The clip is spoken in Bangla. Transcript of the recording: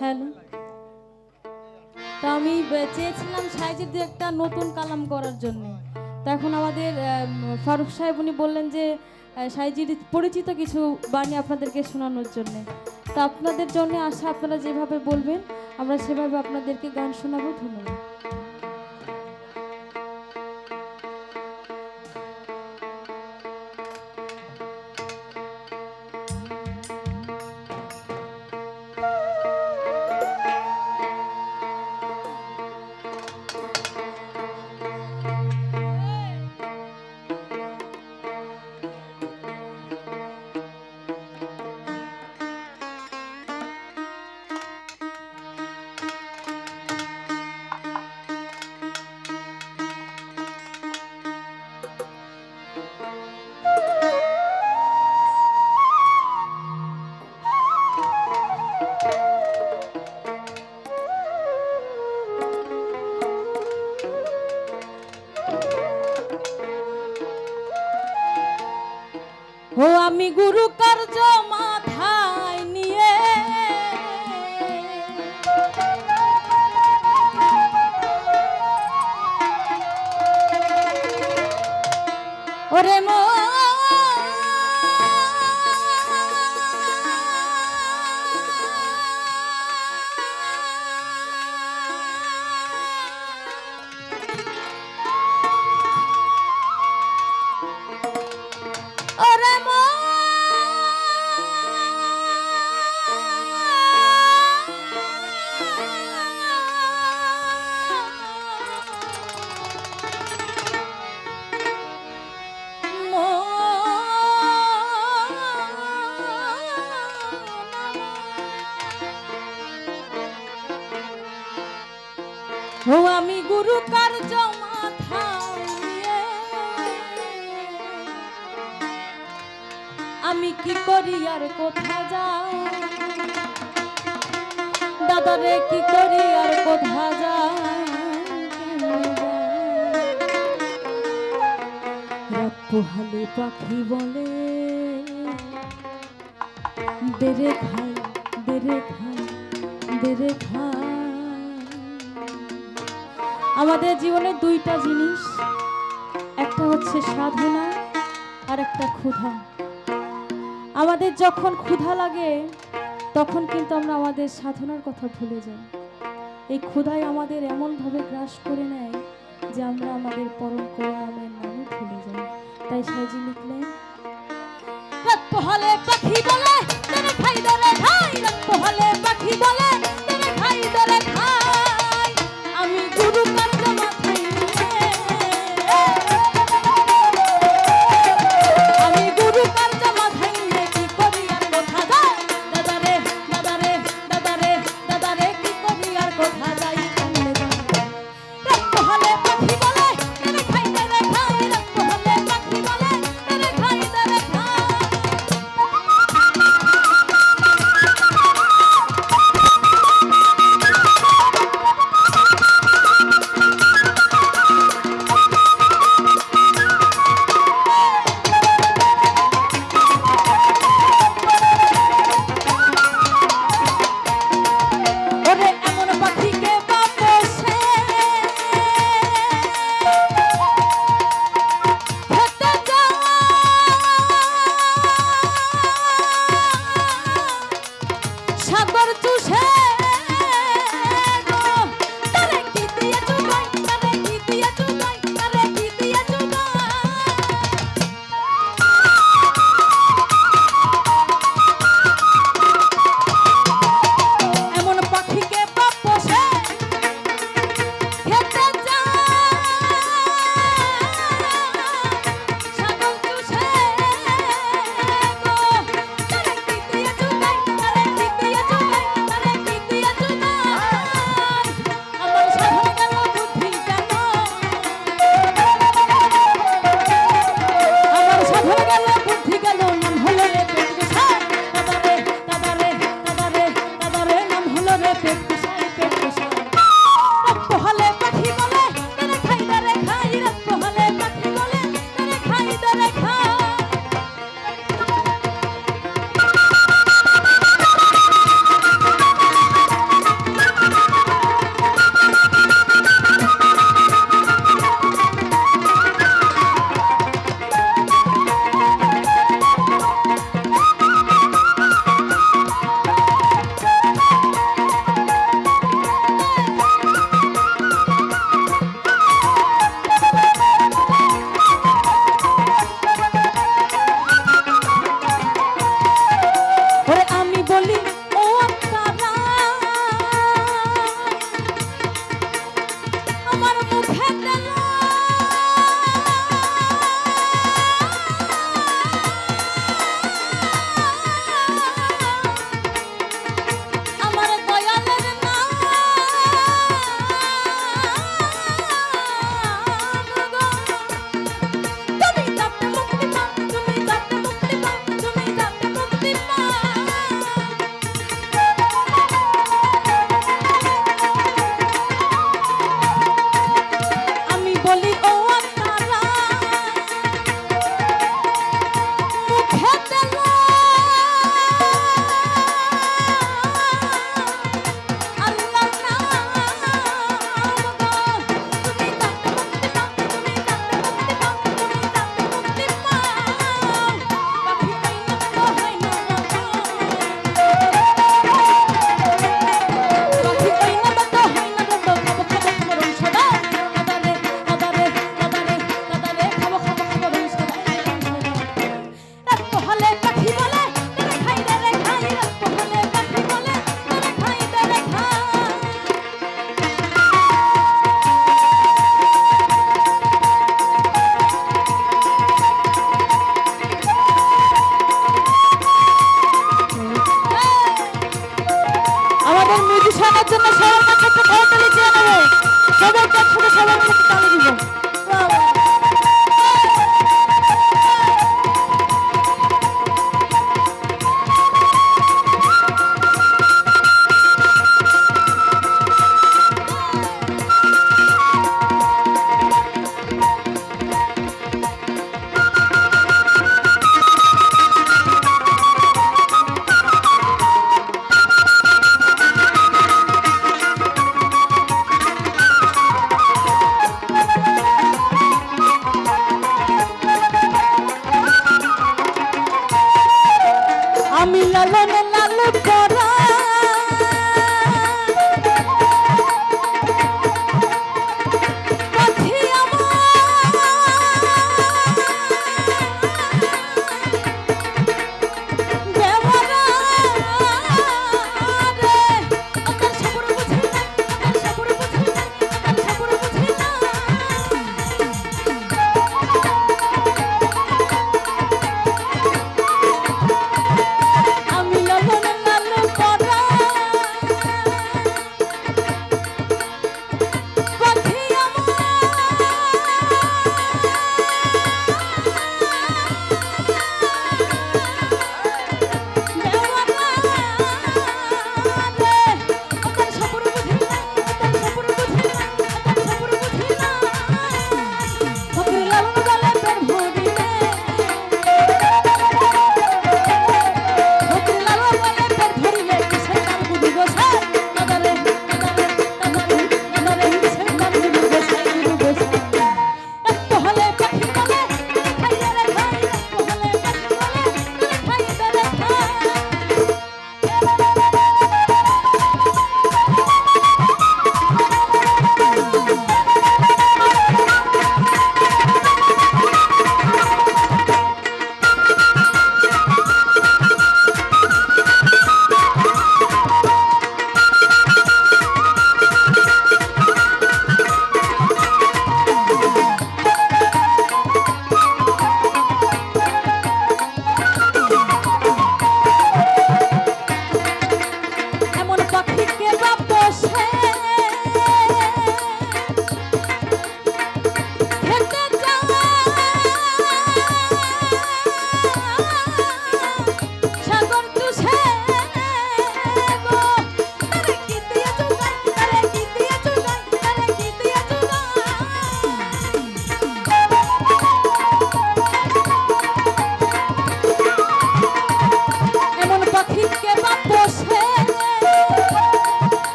হ্যালো। তা আমি চেয়েছিলাম সাইজের দু একটা নতুন কালাম করার জন্য। তো এখন আমাদের ফারুক সাহেব উনি বললেন যে সাইজির পরিচিত কিছু বাণী আপনাদেরকে শোনানোর জন্যে। তা আপনাদের জন্য আশা আপনারা যেভাবে বলবেন, আমরা সেভাবে আপনাদেরকে গান শোনাবো। ধন্যবাদ। গুরু কার্য আমি কি করি আর কোথা যাই? দাদারে কি করি আর কোথা যাই? রাত পাখি বলে দেরে খাই দেরে খাই দেরে খাই। আমাদের জীবনে দুইটা জিনিস। একটা হচ্ছে সাধনা, আর একটা ক্ষুধা। আমাদের যখন ক্ষুধা লাগে, তখন কিন্তু আমরা আমাদের সাধনার কথা ভুলে যাই। এই ক্ষুধাই আমাদের এমনভাবে গ্রাস করে নেয় যে আমরা আমাদের পরম করুণামের নামে ভুলে যাই। তাই সাজি লিখলেন রাত পাখি বলে তেরে খাই দরে